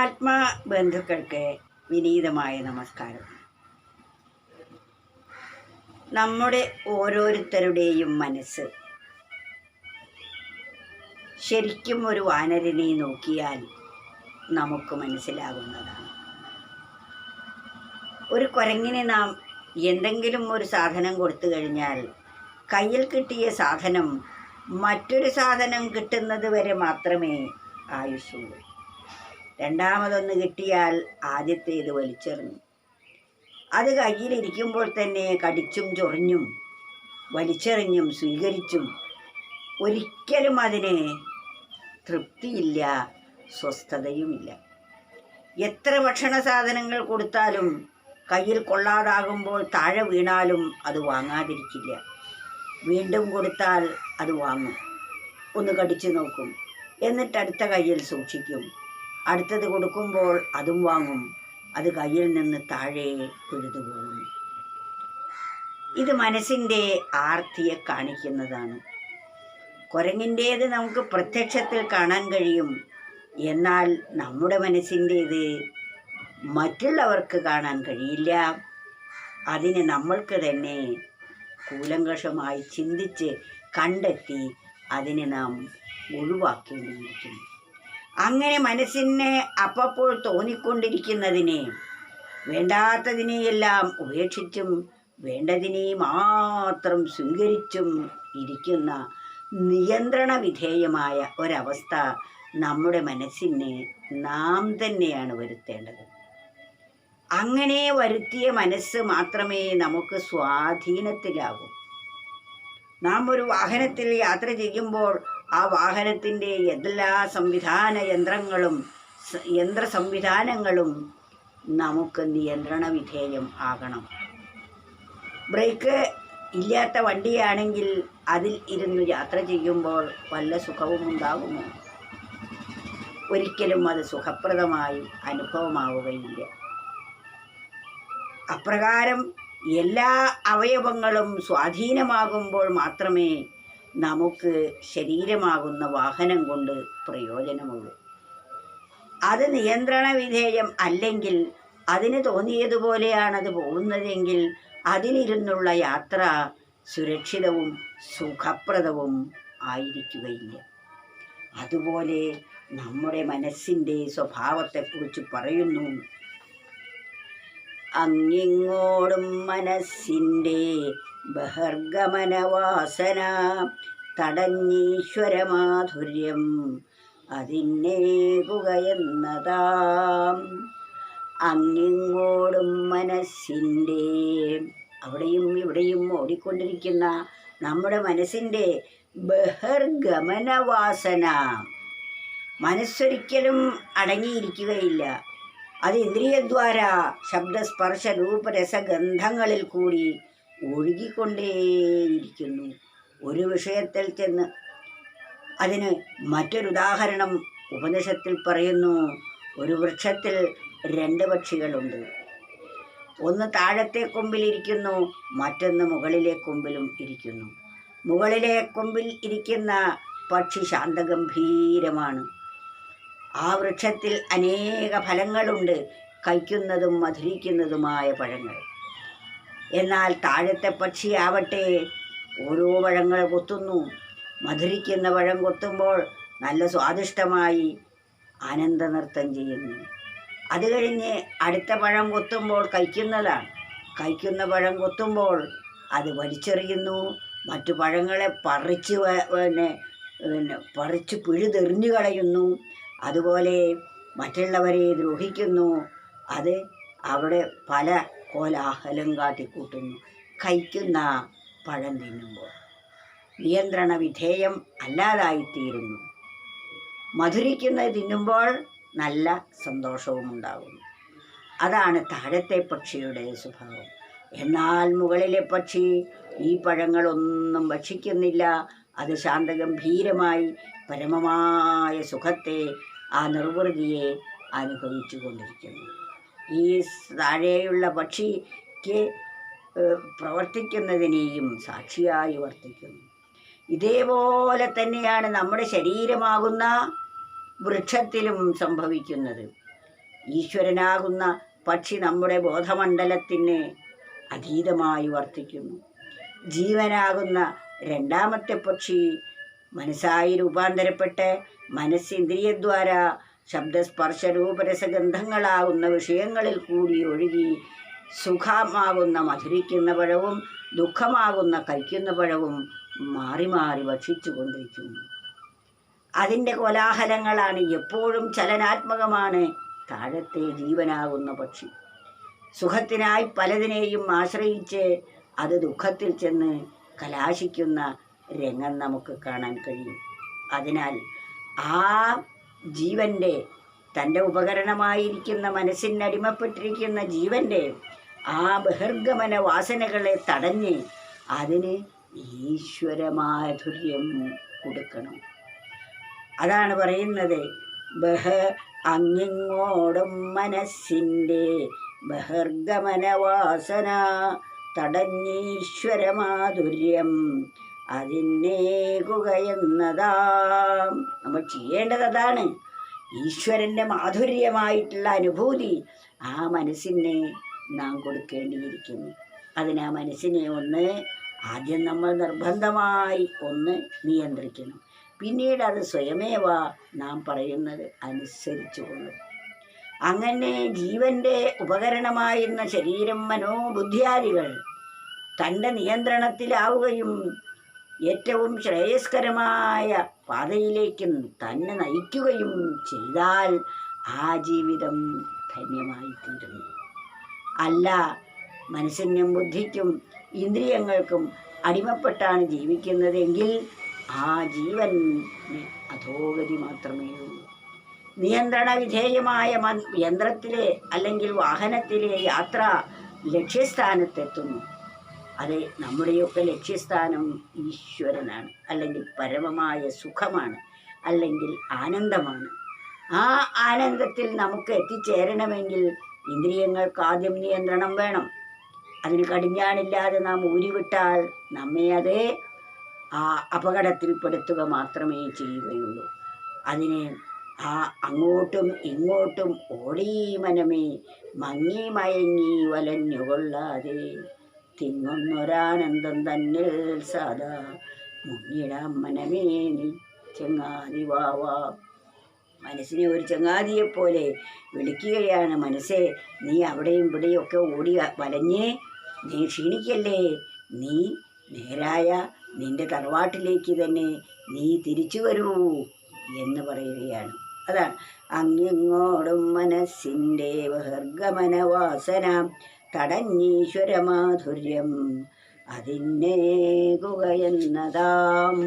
ആത്മാ ബന്ധുക്കൾക്ക് വിനീതമായ നമസ്കാരം. നമ്മുടെ ഓരോരുത്തരുടെയും മനസ്സ് ശരിക്കും ഒരു വാനരനെ നോക്കിയാൽ നമുക്ക് മനസ്സിലാകുന്നതാണ്. ഒരു കുരങ്ങിനെ നാം എന്തെങ്കിലും ഒരു സാധനം കൊടുത്തു കഴിഞ്ഞാൽ കയ്യിൽ കിട്ടിയ സാധനം മറ്റൊരു സാധനം കിട്ടുന്നത് വരെ മാത്രമേ ആയുസ്സുള്ളൂ. രണ്ടാമതൊന്ന് കിട്ടിയാൽ ആദ്യത്തേത് വലിച്ചെറിഞ്ഞു. അത് കയ്യിലിരിക്കുമ്പോൾ തന്നെ കടിച്ചും ചൊറിഞ്ഞും വലിച്ചെറിഞ്ഞും സ്വീകരിച്ചും ഒരിക്കലും അതിന് തൃപ്തിയില്ല സ്വസ്ഥതയുമില്ല. എത്ര ഭക്ഷണ സാധനങ്ങൾ കൊടുത്താലും കയ്യിൽ കൊള്ളാതാകുമ്പോൾ താഴെ വീണാലും അത് വാങ്ങാതിരിക്കില്ല. വീണ്ടും കൊടുത്താൽ അത് വാങ്ങും. ഒന്ന് കടിച്ചു നോക്കും. എന്നിട്ട് അടുത്ത കയ്യിൽ സൂക്ഷിക്കും. അടുത്തത് കൊടുക്കുമ്പോൾ അതും വാങ്ങും. അത് കയ്യിൽ നിന്ന് താഴെ പിഴുതു പോകും. ഇത് മനസ്സിന്റെ ആർത്തിയെ കാണിക്കുന്നതാണ്. കുരങ്ങിന്റേത് നമുക്ക് പ്രത്യക്ഷത്തിൽ കാണാൻ കഴിയും. എന്നാൽ നമ്മുടെ മനസ്സിന്റേത് മറ്റുള്ളവർക്ക് കാണാൻ കഴിയില്ല. അതിന് നമ്മൾക്ക് തന്നെ കൂലങ്കഷമായി ചിന്തിച്ച് കണ്ടെത്തി അതിനെ നാം ഒഴിവാക്കേണ്ടിയിരിക്കുന്നു. അങ്ങനെ മനസ്സിനെ അപ്പപ്പോൾ തോന്നിക്കൊണ്ടിരിക്കുന്നതിനെ വേണ്ടാത്തതിനെയെല്ലാം ഉപേക്ഷിച്ചും വേണ്ടതിനെ മാത്രം സ്വീകരിച്ചും ഇരിക്കുന്ന നിയന്ത്രണ വിധേയമായ ഒരവസ്ഥ നമ്മുടെ മനസ്സിനെ നാം തന്നെയാണ് വരുത്തേണ്ടത്. അങ്ങനെ വരുത്തിയ മനസ്സ് മാത്രമേ നമുക്ക് സ്വാധീനത്തിലാകൂ. നാം ഒരു വാഹനത്തിൽ യാത്ര ചെയ്യുമ്പോൾ ആ വാഹനത്തിന്റെ എല്ലാ സംവിധാന യന്ത്രങ്ങളും യന്ത്ര സംവിധാനങ്ങളും നമുക്ക് നിയന്ത്രണ വിധേയം ആകണം. ബ്രേക്ക് ഇല്ലാത്ത വണ്ടിയാണെങ്കിൽ അതിൽ ഇരുന്ന് യാത്ര ചെയ്യുമ്പോൾ വല്ല സുഖവും ഉണ്ടാകുമോ? ഒരിക്കലും അത് സുഖപ്രദമായി അനുഭവമാവുകയില്ല. അപ്രകാരം എല്ലാ അവയവങ്ങളും സ്വാധീനമാകുമ്പോൾ മാത്രമേ നമുക്ക് ശരീരമാകുന്ന വാഹനം കൊണ്ട് പ്രയോജനമുള്ളൂ. അത് നിയന്ത്രണ വിധേയം അല്ലെങ്കിൽ അതിന് തോന്നിയതുപോലെയാണത് പോകുന്നതെങ്കിൽ അതിലിരുന്നുള്ള യാത്ര സുരക്ഷിതവും സുഖപ്രദവും ആയിരിക്കുകയില്ല. അതുപോലെ നമ്മുടെ മനസ്സിന്റെ സ്വഭാവത്തെക്കുറിച്ച് പറയുന്നു. അങ്ങിങ്ങോടും മനസ്സിന്റെ ബഹർഗമനവാസന തടഞ്ഞീശ്വരമാധുര്യം അതിന്നേകുകയെന്നതാം. അങ്ങിങ്ങോടും മനസ്സിന്റെ അവിടെയും ഇവിടെയും ഓടിക്കൊണ്ടിരിക്കുന്ന നമ്മുടെ മനസ്സിന്റെ ബഹർഗമനവാസന മനസ്സൊരിക്കലും അടങ്ങിയിരിക്കുകയില്ല. അത് ഇന്ദ്രിയദ്വാര ശബ്ദസ്പർശ രൂപരസഗന്ധങ്ങളിൽ കൂടി ഒഴുകിക്കൊണ്ടേയിരിക്കുന്നു. ഒരു വിഷയത്തിൽ ചെന്ന് അതിന് മറ്റൊരുദാഹരണം ഉപനിഷത്തിൽ പറയുന്നു. ഒരു വൃക്ഷത്തിൽ രണ്ട് പക്ഷികളുണ്ട്. ഒന്ന് താഴത്തെ കൊമ്പിലിരിക്കുന്നു മറ്റൊന്ന് മുകളിലെ കൊമ്പിലും ഇരിക്കുന്നു. മുകളിലെ കൊമ്പിൽ ഇരിക്കുന്ന പക്ഷി ശാന്തഗംഭീരമാണ്. ആ വൃക്ഷത്തിൽ അനേക ഫലങ്ങളുണ്ട്. കഴിക്കുന്നതും മധുരിക്കുന്നതുമായ പഴങ്ങൾ. എന്നാൽ താഴത്തെ പക്ഷിയാവട്ടെ ഓരോ പഴങ്ങൾ കൊത്തുന്നു. മധുരിക്കുന്ന പഴം കൊത്തുമ്പോൾ നല്ല സ്വാദിഷ്ടമായി ആനന്ദനൃത്തം ചെയ്യുന്നു. അത് കഴിഞ്ഞ് അടുത്ത പഴം കൊത്തുമ്പോൾ കഴിക്കുന്നതാണ്. കഴിക്കുന്ന പഴം കൊത്തുമ്പോൾ അത് വലിച്ചെറിയുന്നു. മറ്റു പഴങ്ങളെ പറിച്ച് പിന്നെ പിന്നെ പറിച്ച് പിഴുതെറിഞ്ഞു കളയുന്നു. അതുപോലെ മറ്റുള്ളവരെ ദ്രോഹിക്കുന്നു. അത് അവിടെ പല കോലാഹലം കാട്ടിക്കൂട്ടുന്നു. കഴിക്കുന്ന പഴം തിന്നുമ്പോൾ. നിയന്ത്രണ വിധേയം അല്ലാതായിത്തീരുന്നു. മധുരിക്കുന്നത് തിന്നുമ്പോൾ നല്ല സന്തോഷവും ഉണ്ടാകുന്നു. അതാണ് താഴത്തെ പക്ഷിയുടെ സ്വഭാവം. എന്നാൽ മുകളിലെ പക്ഷി ഈ പഴങ്ങളൊന്നും ഭക്ഷിക്കുന്നില്ല. അത് ശാന്തഗംഭീരമായി പരമമായ സുഖത്തെ ആ നിർവൃതിയെ അനുഭവിച്ചു കൊണ്ടിരിക്കുന്നു ഈ താഴെയുള്ള പക്ഷിക്ക് പ്രവർത്തിക്കുന്നതിനെയും സാക്ഷിയായി വർത്തിക്കുന്നു. ഇതേപോലെ തന്നെയാണ് നമ്മുടെ ശരീരമാകുന്ന വൃക്ഷത്തിലും സംഭവിക്കുന്നത്. ഈശ്വരനാകുന്ന പക്ഷി നമ്മുടെ ബോധമണ്ഡലത്തിന് അതീതമായി വർത്തിക്കുന്നു. ജീവനാകുന്ന രണ്ടാമത്തെ പക്ഷി മനസ്സായി രൂപാന്തരപ്പെട്ട് മനസ്സിന്ദ്രിയദ്വാര ശബ്ദസ്പർശ രൂപരസഗന്ധങ്ങളാകുന്ന വിഷയങ്ങളിൽ കൂടി ഒഴുകി സുഖമാകുന്ന മധുരിക്കുന്ന പഴവും ദുഃഖമാകുന്ന കഴിക്കുന്ന പഴവും മാറി മാറി ഭക്ഷിച്ചു കൊണ്ടിരിക്കുന്നു അതിന്റെ കോലാഹലങ്ങളാണ് എപ്പോഴും ചലനാത്മകമാണ്. താഴത്തെ ജീവനാകുന്ന പക്ഷി. സുഖത്തിനായി പലതിനെയും ആശ്രയിച്ച് അത് ദുഃഖത്തിൽ ചെന്ന് കലാശിക്കുന്ന രംഗം നമുക്ക് കാണാൻ കഴിയും. അതിനാൽ ആ ജീവന്റെ തന്റെ ഉപകരണമായിരിക്കുന്ന മനസ്സിനടിമപ്പെട്ടിരിക്കുന്ന ജീവന്റെ ആ ബഹിർഗമന വാസനകളെ തടഞ്ഞ് അതിന് ഈശ്വരമാധുര്യം കൊടുക്കണം. അതാണ് പറയുന്നത്. ബഹ അങ്ങിങ്ങോടും മനസ്സിന്റെ ബഹിർഗമന വാസന തടഞ്ഞീശ്വരമാധുര്യം അതിനേകുകയെന്നതാം നമ്മൾ ചെയ്യേണ്ടത് അതാണ് ഈശ്വരന്റെ മാധുര്യമായിട്ടുള്ള അനുഭൂതി ആ മനസ്സിനെ നാം കൊടുക്കേണ്ടിയിരിക്കുന്നു. അതിന് ആ മനസ്സിനെ ഒന്ന് ആദ്യം നമ്മൾ നിർബന്ധമായി ഒന്ന് നിയന്ത്രിക്കണം. പിന്നീട് അത് സ്വയമേവ നാം പറയുന്നത് അനുസരിച്ചു കൊള്ളും. അങ്ങനെ ജീവന്റെ ഉപകരണമായിരുന്ന ശരീരം മനോബുദ്ധിയാദികൾ തന്റെ നിയന്ത്രണത്തിലാവുകയും ഏറ്റവും ശ്രേയസ്കരമായ പാതയിലേക്കും തന്നെ നയിക്കുകയും ചെയ്താൽ ആ ജീവിതം ധന്യമായിത്തീരുന്നു. അല്ല മനസ്സിനും ബുദ്ധിക്കും ഇന്ദ്രിയങ്ങൾക്കും അടിമപ്പെട്ടാണ് ജീവിക്കുന്നതെങ്കിൽ ആ ജീവൻ അധോഗതി മാത്രമേ ഉള്ളൂ. നിയന്ത്രണ വിധേയമായ യന്ത്രത്തിലെ അല്ലെങ്കിൽ വാഹനത്തിലെ യാത്ര ലക്ഷ്യസ്ഥാനത്തെത്തുന്നു. അത് നമ്മുടെയൊക്കെ ലക്ഷ്യസ്ഥാനം ഈശ്വരനാണ് അല്ലെങ്കിൽ പരമമായ സുഖമാണ് അല്ലെങ്കിൽ ആനന്ദമാണ്. ആ ആനന്ദത്തിൽ നമുക്ക് എത്തിച്ചേരണമെങ്കിൽ ഇന്ദ്രിയങ്ങൾക്ക് ആദ്യം നിയന്ത്രണം വേണം. അതിന് കടിഞ്ഞാണില്ലാതെ നാം ഊരിവിട്ടാൽ നമ്മെ അത് ആ അപകടത്തിൽപ്പെടുത്തുക മാത്രമേ ചെയ്യുകയുള്ളൂ. അതിന് ആ അങ്ങോട്ടും ഇങ്ങോട്ടും ഓടീ മനമേ മങ്ങി മയങ്ങി വലഞ്ഞുകൊള്ളാതെ. തിങ്ങുന്നൊരാനന്ദം തന്നിൽ സദാ. മുങ്ങിടാം മനമേ നീ ചെങ്ങാതി വാവാ മനസ്സിനെ ഒരു ചങ്ങാതിയെ പോലെ വിളിക്കുകയാണ് മനസ്സേ. നീ അവിടെയും ഇവിടെയും ഒക്കെ ഓടി വലഞ്ഞേ. നീ ക്ഷീണിക്കല്ലേ? നീ നേരായ നിന്റെ തറവാട്ടിലേക്ക് തന്നെ നീ തിരിച്ചു വരൂ എന്ന് പറയുകയാണ്. അതാണ്. അങ്ങിങ്ങോടും മനസ്സിന്റെ ബഹിർഗമന വാസന അതിന്നേകുകയെന്നതാം